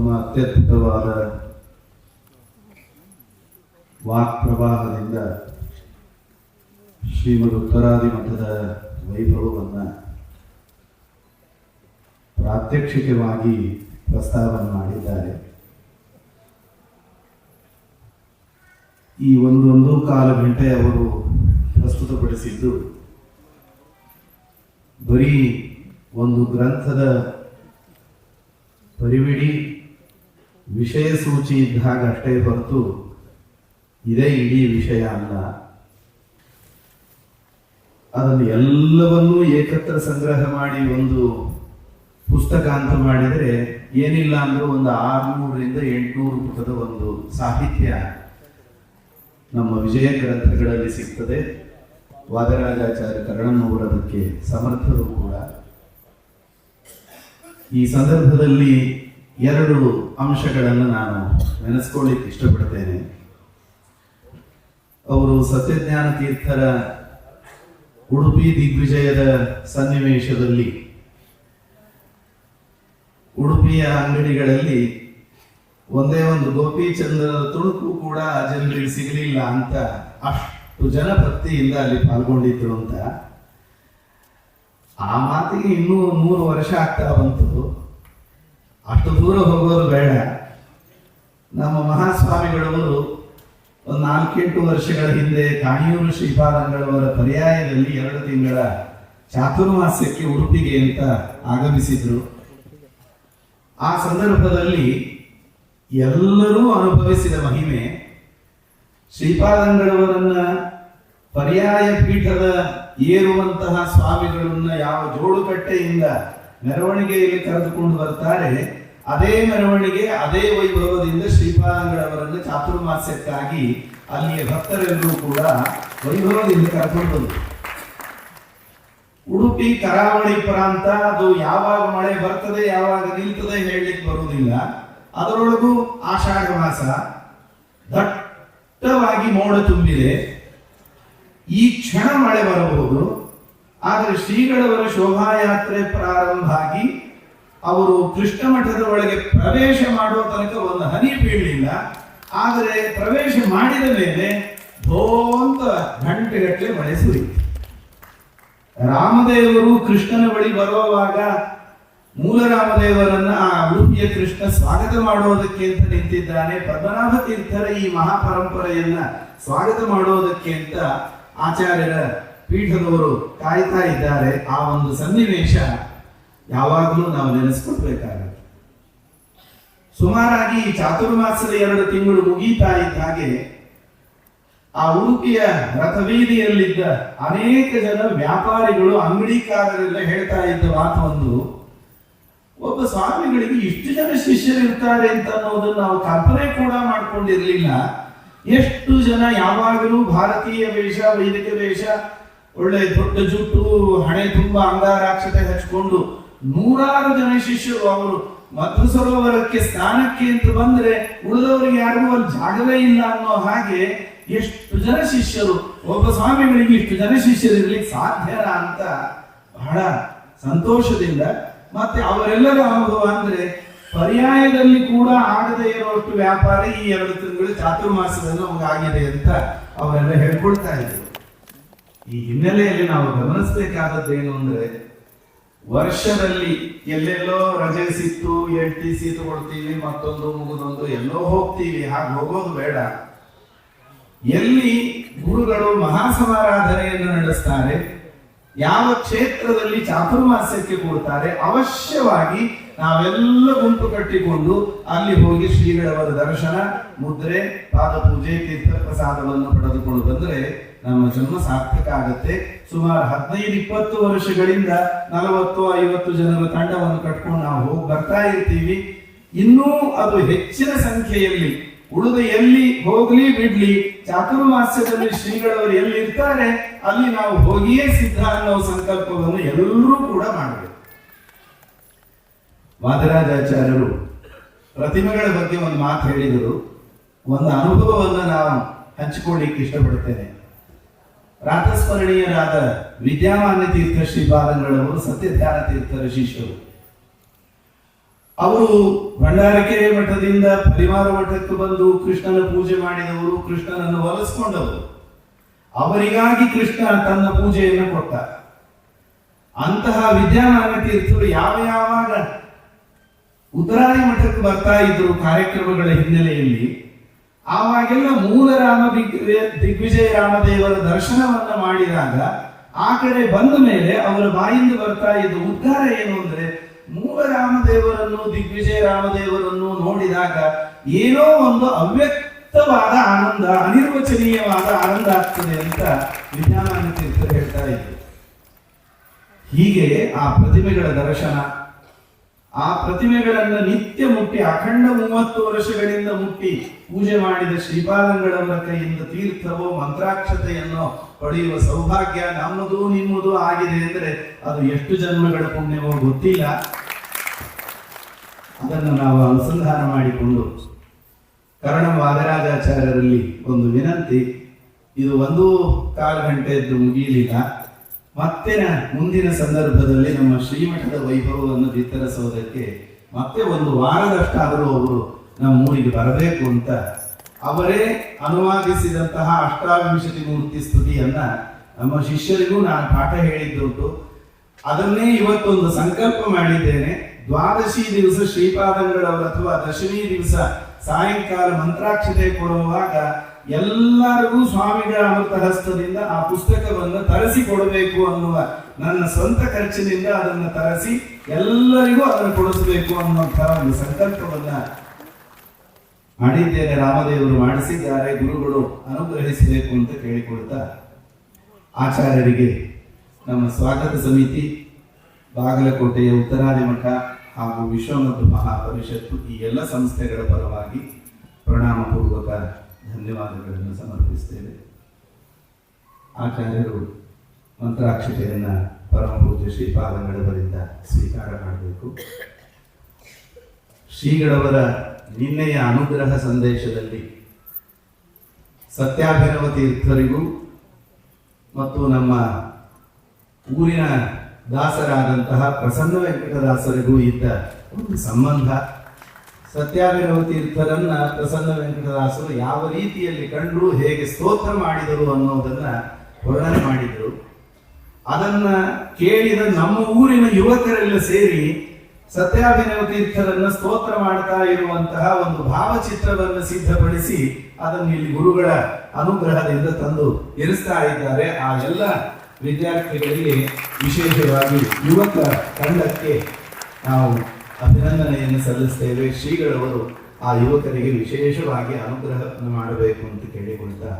ತಮ್ಮ ಅತ್ಯದ್ಭುತವಾದ ವಾಕ್ ಪ್ರವಾಹದಿಂದ ಶ್ರೀಮದ್ ಉತ್ತರಾದಿ ಮಠದ ವೈಭವವನ್ನು ಪ್ರಾತ್ಯಕ್ಷಿಕವಾಗಿ ಪ್ರಸ್ತಾವನೆ ಮಾಡಿದ್ದಾರೆ. ಈ ಒಂದೊಂದು ಕಾಲು ಗಂಟೆ ಅವರು ಪ್ರಸ್ತುತಪಡಿಸಿದ್ದು ಬರೀ ಒಂದು ಗ್ರಂಥದ ಪರಿವಿಡಿ ವಿಷಯ ಸೂಚಿ ಇದ್ದಾಗ ಅಷ್ಟೇ ಹೊರತು ಇದೇ ಇಡೀ ವಿಷಯ ಅಲ್ಲ. ಅದನ್ನು ಎಲ್ಲವನ್ನೂ ಏಕತ್ರ ಸಂಗ್ರಹ ಮಾಡಿ ಒಂದು ಪುಸ್ತಕ ಅಂತ ಮಾಡಿದರೆ ಏನಿಲ್ಲ ಅಂದ್ರೆ ಒಂದು ಆರುನೂರರಿಂದ ಎಂಟುನೂರು ಪುಟದ ಒಂದು ಸಾಹಿತ್ಯ ನಮ್ಮ ವಿಜಯ ಗ್ರಂಥಗಳಲ್ಲಿ ಸಿಗ್ತದೆ. ವಾದರಾಜಾಚಾರ್ಯ ಕರ್ಣನವರದಕ್ಕೆ ಸಮರ್ಥರು ಕೂಡ. ಈ ಸಂದರ್ಭದಲ್ಲಿ ಎರಡು ಅಂಶಗಳನ್ನು ನಾನು ನೆನೆಸ್ಕೊಳ್ಳಿಕ್ಕೆ ಇಷ್ಟಪಡ್ತೇನೆ. ಅವರು ಸತ್ಯಜ್ಞಾನ ತೀರ್ಥರ ಉಡುಪಿ ದಿಗ್ವಿಜಯದ ಸನ್ನಿವೇಶದಲ್ಲಿ ಉಡುಪಿಯ ಅಂಗಡಿಗಳಲ್ಲಿ ಒಂದೇ ಒಂದು ಗೋಪಿಚಂದ್ರ ತುಣುಕು ಕೂಡ ಜನರಿಗೆ ಸಿಗಲಿಲ್ಲ ಅಂತ ಅಷ್ಟು ಜನಭಕ್ತಿಯಿಂದ ಅಲ್ಲಿ ಪಾಲ್ಗೊಂಡಿದ್ರು ಅಂತ. ಆ ಮಾತಿಗೆ ಇನ್ನೂ ಮೂರು ವರ್ಷ ಆಗ್ತಾ ಬಂತು. ಅಷ್ಟು ದೂರ ಹೋಗೋದು ಬೇಡ. ನಮ್ಮ ಮಹಾಸ್ವಾಮಿಗಳವರು ಒಂದು ನಾಲ್ಕೆಂಟು ವರ್ಷಗಳ ಹಿಂದೆ ಕಾಣಿಯೂರು ಶ್ರೀಪಾದಂಗಳವರ ಪರ್ಯಾಯದಲ್ಲಿ ಎರಡು ತಿಂಗಳ ಚಾತುರ್ಮಾಸ್ಯಕ್ಕೆ ಉಡುಪಿಗೆ ಅಂತ ಆಗಮಿಸಿದ್ರು. ಆ ಸಂದರ್ಭದಲ್ಲಿ ಎಲ್ಲರೂ ಅನುಭವಿಸಿದ ಮಹಿಮೆ, ಶ್ರೀಪಾದಂಗಳವರನ್ನ ಪರ್ಯಾಯ ಪೀಠದ ಏರುವಂತಹ ಸ್ವಾಮಿಗಳನ್ನ ಯಾವ ಜೋಡುಕಟ್ಟೆಯಿಂದ ಮೆರವಣಿಗೆಯಲ್ಲಿ ಕರೆದುಕೊಂಡು ಬರ್ತಾರೆ. ಅದೇ ಮೆರವಣಿಗೆ, ಅದೇ ವೈಭವದಿಂದ ಶ್ರೀಪಾದಂಗಳವರನ್ನು ಚಾತುರ್ಮಾಸ್ಯಕ್ಕಾಗಿ ಅಲ್ಲಿಯ ಭಕ್ತರೆಲ್ಲರೂ ಕೂಡ ವೈಭವದಿಂದ ಕರ್ಕೊಂಡು ಉಡುಪಿ ಕರಾವಳಿ ಪ್ರಾಂತ, ಅದು ಯಾವಾಗ ಮಳೆ ಬರ್ತದೆ, ಯಾವಾಗ ನಿಲ್ತದೆ ಹೇಳಲಿಕ್ಕೆ ಬರುವುದಿಲ್ಲ. ಅದರೊಳಗೂ ಆಷಾಢ ಮಾಸ ದಟ್ಟವಾಗಿ ಮೋಡ ತುಂಬಿದೆ. ಈ ಕ್ಷಣ ಮಳೆ ಬರಬಹುದು. ಆದರೆ ಶ್ರೀಗಳವರ ಶೋಭಾಯಾತ್ರೆ ಪ್ರಾರಂಭ ಆಗಿ ಅವರು ಕೃಷ್ಣ ಮಠದ ಒಳಗೆ ಪ್ರವೇಶ ಮಾಡುವ ತನಕ ಒಂದು ಹನಿ ಬೀಳಲಿಲ್ಲ. ಆದರೆ ಪ್ರವೇಶ ಮಾಡಿದ ಮೇಲೆ ಭೋಂತ ಗಂಟೆಗಟ್ಟಲೆ ಮಳೆ ಸುರಿಯಿತು. ರಾಮದೇವರು ಕೃಷ್ಣನ ಬಳಿ ಬರುವಾಗ ಮೂಲ ರಾಮದೇವರನ್ನ ಆ ಉಡುಪಿಯ ಕೃಷ್ಣ ಸ್ವಾಗತ ಮಾಡುವುದಕ್ಕೆ ಅಂತ ನಿಂತಿದ್ದಾನೆ. ಪದ್ಮನಾಭ ತೀರ್ಥರ ಈ ಮಹಾಪರಂಪರೆಯನ್ನ ಸ್ವಾಗತ ಮಾಡುವುದಕ್ಕೆ ಅಂತ ಆಚಾರ್ಯರ ಪೀಠದವರು ಕಾಯ್ತಾ ಇದ್ದಾರೆ ಆ ಒಂದು ಸನ್ನಿವೇಶ ಯಾವಾಗಲೂ ನಾವು ನೆನೆಸ್ಕೊಳ್ಬೇಕಾಗುತ್ತೆ. ಸುಮಾರಾಗಿ ಚಾತುರ್ಮಾಸದ ಎರಡು ತಿಂಗಳು ಮುಗೀತಾ ಇದ್ದ ಹಾಗೆ ಆ ಉಡುಪಿಯ ರಥವೀದಿಯಲ್ಲಿದ್ದ ಅನೇಕ ಜನ ವ್ಯಾಪಾರಿಗಳು, ಅಂಗಡಿಕಾರರೆಲ್ಲ ಹೇಳ್ತಾ ಇದ್ದ ಮಾತು ಒಂದು, ಒಬ್ಬ ಸ್ವಾಮಿಗಳಿಗೆ ಇಷ್ಟು ಜನ ಶಿಷ್ಯರಿರ್ತಾರೆ ಅಂತ ಅನ್ನೋದನ್ನು ನಾವು ಕಲ್ಪನೆ ಕೂಡ ಮಾಡ್ಕೊಂಡಿರ್ಲಿಲ್ಲ. ಎಷ್ಟು ಜನ ಯಾವಾಗಲೂ ಭಾರತೀಯ ವೇಷ, ವೈದಿಕ ವೇಷ ಒಳ್ಳೆ ದೊಡ್ಡ ಜುಟ್ಟು, ಹಣೆ ತುಂಬಾ ಅಂಗಾರಾಕ್ಷತೆ ಹಚ್ಕೊಂಡು ನೂರಾರು ಜನ ಶಿಷ್ಯರು ಅವರು ಮಧು ಸರೋವರಕ್ಕೆ ಸ್ನಾನಕ್ಕೆ ಅಂತ ಬಂದ್ರೆ ಉಳಿದವರಿಗೆ ಯಾರಿಗೂ ಅಲ್ಲಿ ಜಾಗವೇ ಇಲ್ಲ ಅನ್ನೋ ಹಾಗೆ ಎಷ್ಟು ಜನ ಶಿಷ್ಯರು, ಒಬ್ಬ ಸ್ವಾಮಿಗಳಿಗೆ ಇಷ್ಟು ಜನ ಶಿಷ್ಯರಿರ್ಲಿಕ್ಕೆ ಸಾಧ್ಯನಾ ಅಂತ ಬಹಳ ಸಂತೋಷದಿಂದ ಮತ್ತೆ ಅವರೆಲ್ಲರ ಅನುಭವ ಅಂದ್ರೆ ಪರ್ಯಾಯದಲ್ಲಿ ಕೂಡ ಆಗದೆ ಇರುವಷ್ಟು ವ್ಯಾಪಾರ ಈ ಎರಡು ತಿಂಗಳು ಚಾತುರ್ಮಾಸದಲ್ಲಿ ಅಂತ ಅವರೆಲ್ಲ ಹೇಳ್ಕೊಳ್ತಾ ಇದ್ರು. ಈ ಹಿನ್ನೆಲೆಯಲ್ಲಿ ನಾವು ಗಮನಿಸಬೇಕಾದದ್ದು ಏನು ಅಂದ್ರೆ ವರ್ಷದಲ್ಲಿ ಎಲ್ಲೆಲ್ಲೋ ರಜೆ ಸಿಕ್ತು ಎಲ್ ಟಿ ಸಿ ಮತ್ತೊಂದು, ಮುಗಿದೊಂದು, ಎಲ್ಲೋ ಹೋಗ್ತೀವಿ, ಹಾಗೆ ಹೋಗೋದು ಬೇಡ. ಎಲ್ಲಿ ಗುರುಗಳು ಮಹಾಸಮಾರಾಧನೆಯನ್ನು ನಡೆಸ್ತಾರೆ, ಯಾವ ಕ್ಷೇತ್ರದಲ್ಲಿ ಚಾತುರ್ಮಾಸ್ಯಕ್ಕೆ ಕೊಡ್ತಾರೆ, ಅವಶ್ಯವಾಗಿ ನಾವೆಲ್ಲ ಗುಂಪು ಕಟ್ಟಿಕೊಂಡು ಅಲ್ಲಿ ಹೋಗಿ ಶ್ರೀಗಳವರ ದರ್ಶನ, ಮುದ್ರೆ, ಪಾದಪೂಜೆ, ತೀರ್ಥ ಪ್ರಸಾದವನ್ನು ಪಡೆದುಕೊಂಡು ಬಂದ್ರೆ ನಮ್ಮ ಜನ್ಮ ಸಾರ್ಥಕ ಆಗುತ್ತೆ. ಸುಮಾರು ಹದಿನೈದು, ಇಪ್ಪತ್ತು ವರ್ಷಗಳಿಂದ ನಲವತ್ತು, ಐವತ್ತು ಜನರ ತಂಡವನ್ನು ಕಟ್ಕೊಂಡು ನಾವು ಹೋಗಿ ಬರ್ತಾ ಇರ್ತೀವಿ. ಇನ್ನೂ ಅದು ಹೆಚ್ಚಿನ ಸಂಖ್ಯೆಯಲ್ಲಿ, ಉಳಿದ ಎಲ್ಲಿ ಹೋಗ್ಲಿ ಬಿಡ್ಲಿ, ಚಾತುರ್ಮಾಸ್ಯದಲ್ಲಿ ಶ್ರೀಗಳವರು ಎಲ್ಲಿ ಇರ್ತಾರೆ ಅಲ್ಲಿ ನಾವು ಹೋಗಿಯೇ ಸಿದ್ಧ ಅನ್ನೋ ಸಂಕಲ್ಪವನ್ನು ಎಲ್ಲರೂ ಕೂಡ ಮಾಡಬೇಕು. ವಾದರಾಜಾಚಾರ್ಯರು ಪ್ರತಿಮೆಗಳ ಬಗ್ಗೆ ಒಂದು ಮಾತು ಹೇಳಿದರು. ಒಂದು ಅನುಭವವನ್ನು ನಾವು ಹಂಚಿಕೊಳ್ಳಿಕ್ಕೆ ಇಷ್ಟಪಡ್ತೇನೆ. ಪ್ರಾತಸ್ಮರಣೀಯರಾದ ವಿದ್ಯಾಮಾನ್ಯ ತೀರ್ಥ ಶ್ರೀಪಾದಂಗಳವರು ಸತ್ಯಧ್ಯಾನ ತೀರ್ಥರ ಶಿಷ್ಯರು ಅವರು ಭಂಡಾರಕೆರೆ ಮಠದಿಂದ ಪರಿವಾರ ಮಠಕ್ಕೆ ಬಂದು ಕೃಷ್ಣನ ಪೂಜೆ ಮಾಡಿದವರು, ಕೃಷ್ಣನನ್ನು ಒಲಿಸ್ಕೊಂಡವರು ಅವರಿಗಾಗಿ ಕೃಷ್ಣ ತನ್ನ ಪೂಜೆಯನ್ನು ಕೊಟ್ಟ. ಅಂತಹ ವಿದ್ಯಾಮಾನ ತೀರ್ಥರು ಯಾವ ಯಾವಾಗ ಉತ್ತರಾದಿ ಮಠಕ್ಕೆ ಬರ್ತಾ ಇದ್ರು ಕಾರ್ಯಕ್ರಮಗಳ ಹಿನ್ನೆಲೆಯಲ್ಲಿ ಆವಾಗೆಲ್ಲ ಮೂಲ ರಾಮ ದಿಗ್ವಿ- ದಿಗ್ವಿಜಯ ರಾಮದೇವರ ದರ್ಶನವನ್ನು ಮಾಡಿದಾಗ ಆ ಕಡೆ ಬಂದ ಮೇಲೆ ಅವರ ಬಾಯಿಂದ ಬರ್ತಾ ಇದ್ದ ಉದ್ಧಾರ ಏನು ಅಂದ್ರೆ ಮೂಲ ರಾಮದೇವರನ್ನು ದಿಗ್ವಿಜಯ ರಾಮದೇವರನ್ನು ನೋಡಿದಾಗ ಏನೋ ಒಂದು ಅವ್ಯಕ್ತವಾದ ಆನಂದ, ಅನಿರ್ವಚನೀಯವಾದ ಆನಂದ ಆಗ್ತದೆ ಅಂತ ವಿಜ್ಞಾನ ತೀರ್ಥರು ಹೇಳ್ತಾ ಇದ್ರು. ಹೀಗೆ ಆ ಪ್ರತಿಮೆಗಳ ದರ್ಶನ ಆ ಪ್ರತಿಮೆಗಳನ್ನ ನಿತ್ಯ ಮುಟ್ಟಿ, ಅಖಂಡ ಮೂವತ್ತು ವರ್ಷಗಳಿಂದ ಮುಟ್ಟಿ ಪೂಜೆ ಮಾಡಿದ ಶ್ರೀಪಾದಂಗಳವರ ಕೈಯಿಂದ ತೀರ್ಥವೋ, ಮಂತ್ರಾಕ್ಷತೆಯನ್ನು ಪಡೆಯುವ ಸೌಭಾಗ್ಯ ನಮ್ಮದು, ನಿಮ್ಮದು ಆಗಿದೆ ಅಂದ್ರೆ ಅದು ಎಷ್ಟು ಜನ್ಮಗಳ ಪುಣ್ಯವೋ ಗೊತ್ತಿಲ್ಲ. ಅದನ್ನು ನಾವು ಅನುಸಂಧಾನ ಮಾಡಿಕೊಂಡು ಕರ್ಣ ವಾದರಾಜಾಚಾರ್ಯರಲ್ಲಿ ಒಂದು ವಿನಂತಿ, ಇದು ಒಂದು ಕಾಲು ಗಂಟೆಯದ್ದು ಮುಗಿಯಲಿಲ್ಲ. ಮತ್ತೆ ಮುಂದಿನ ಸಂದರ್ಭದಲ್ಲಿ ನಮ್ಮ ಶ್ರೀಮಠದ ವೈಭವವನ್ನು ಬಿತ್ತರಿಸುವುದಕ್ಕೆ ಮತ್ತೆ ಒಂದು ವಾರದಷ್ಟಾದರೂ ಅವರು ನಮ್ಮ ಊರಿಗೆ ಬರಬೇಕು ಅಂತ ಅವರೇ ಅನುವಾದಿಸಿದಂತಹ ಅಷ್ಟಾವಿಂಶತಿ ಮೂರ್ತಿ ಸ್ತುತಿಯನ್ನ ನಮ್ಮ ಶಿಷ್ಯರಿಗೂ ನಾನು ಪಾಠ ಹೇಳಿದ್ದುಂಟು. ಅದನ್ನೇ ಇವತ್ತೊಂದು ಸಂಕಲ್ಪ ಮಾಡಿದ್ದೇನೆ. ದ್ವಾದಶಿ ದಿವಸ ಶ್ರೀಪಾದಂಗಳವರು ಅಥವಾ ದಶಮಿ ದಿವಸ ಸಾಯಂಕಾಲ ಮಂತ್ರಾಕ್ಷತೆ ಕೊಡುವಾಗ ಎಲ್ಲರಿಗೂ ಸ್ವಾಮಿಗಳ ಅಮೃತ ಹಸ್ತದಿಂದ ಆ ಪುಸ್ತಕವನ್ನು ತರಿಸಿ ಕೊಡಬೇಕು ಅನ್ನುವ ನನ್ನ ಸ್ವಂತ ಖರ್ಚಿನಿಂದ ಅದನ್ನು ತರಿಸಿ ಎಲ್ಲರಿಗೂ ಅದನ್ನು ಕೊಡಿಸಬೇಕು ಅನ್ನುವಂತಹ ಒಂದು ಸಂಕಲ್ಪವನ್ನ ಮಾಡಿದ್ದೇನೆ, ರಾಮದೇವರು ಮಾಡಿಸಿದ್ದಾರೆ, ಗುರುಗಳು ಅನುಗ್ರಹಿಸಬೇಕು ಅಂತ ಕೇಳಿಕೊಳ್ತಾ ಆಚಾರ್ಯರಿಗೆ ನಮ್ಮ ಸ್ವಾಗತ ಸಮಿತಿ, ಬಾಗಲಕೋಟೆಯ ಉತ್ತರಾದಿ ಮಠ ಹಾಗೂ ವಿಶ್ವಮಧ್ಯ ಮಹಾಪರಿಷತ್ತು ಈ ಎಲ್ಲ ಸಂಸ್ಥೆಗಳ ಪರವಾಗಿ ಪ್ರಣಾಮಪೂರ್ವಕ ಧನ್ಯವಾದಗಳನ್ನು ಸಮರ್ಪಿಸ್ತೇವೆ ಆಚಾರ್ಯರು ಮಂತ್ರಾಕ್ಷತೆಯನ್ನ ಪರಮ ಪೂಜ್ಯ ಶ್ರೀಪಾದಂಗಳವರಿಂದ ಸ್ವೀಕಾರ ಮಾಡಬೇಕು. ಶ್ರೀಗಳವರ ನಿನ್ನೆಯ ಅನುಗ್ರಹ ಸಂದೇಶದಲ್ಲಿ ಸತ್ಯಾಭಿನವ ತೀರ್ಥರಿಗೂ ಮತ್ತು ನಮ್ಮ ಊರಿನ ದಾಸರಾದಂತಹ ಪ್ರಸನ್ನ ವೆಂಕಟದಾಸರಿಗೂ ಇದ್ದ ಒಂದು ಸಂಬಂಧ. ಸತ್ಯಾಭಿನವ ತೀರ್ಥರನ್ನ ಪ್ರಸನ್ನ ವೆಂಕಟದಾಸರು ಯಾವ ರೀತಿಯಲ್ಲಿ ಕಂಡರು ಹೇಗೆ ಸ್ತೋತ್ರ ಮಾಡಿದರು ಅನ್ನೋದನ್ನ ವರ್ಣನೆ ಮಾಡಿದರು. ಅದನ್ನ ಕೇಳಿದ ನಮ್ಮ ಊರಿನ ಯುವಕರೆಲ್ಲ ಸೇರಿ ಸತ್ಯಾಭಿನವ ತೀರ್ಥರನ್ನ ಸ್ತೋತ್ರ ಮಾಡ್ತಾ ಇರುವಂತಹ ಒಂದು ಭಾವಚಿತ್ರವನ್ನು ಸಿದ್ಧಪಡಿಸಿ ಅದನ್ನು ಇಲ್ಲಿ ಗುರುಗಳ ಅನುಗ್ರಹದಿಂದ ತಂದು ಇರಿಸ್ತಾ ಇದ್ದಾರೆ. ಆ ಎಲ್ಲ ವಿದ್ಯಾರ್ಥಿಗಳಿಗೆ ವಿಶೇಷವಾಗಿ ಯುವಕ ತಂಡಕ್ಕೆ ನಾವು ಅಭಿನಂದನೆಯನ್ನು ಸಲ್ಲಿಸ್ತೇವೆ. ಶ್ರೀಗಳವರು ಆ ಯುವಕರಿಗೆ ವಿಶೇಷವಾಗಿ ಅನುಗ್ರಹವನ್ನು ಮಾಡಬೇಕು ಅಂತ ಕೇಳಿಕೊಳ್ತಾ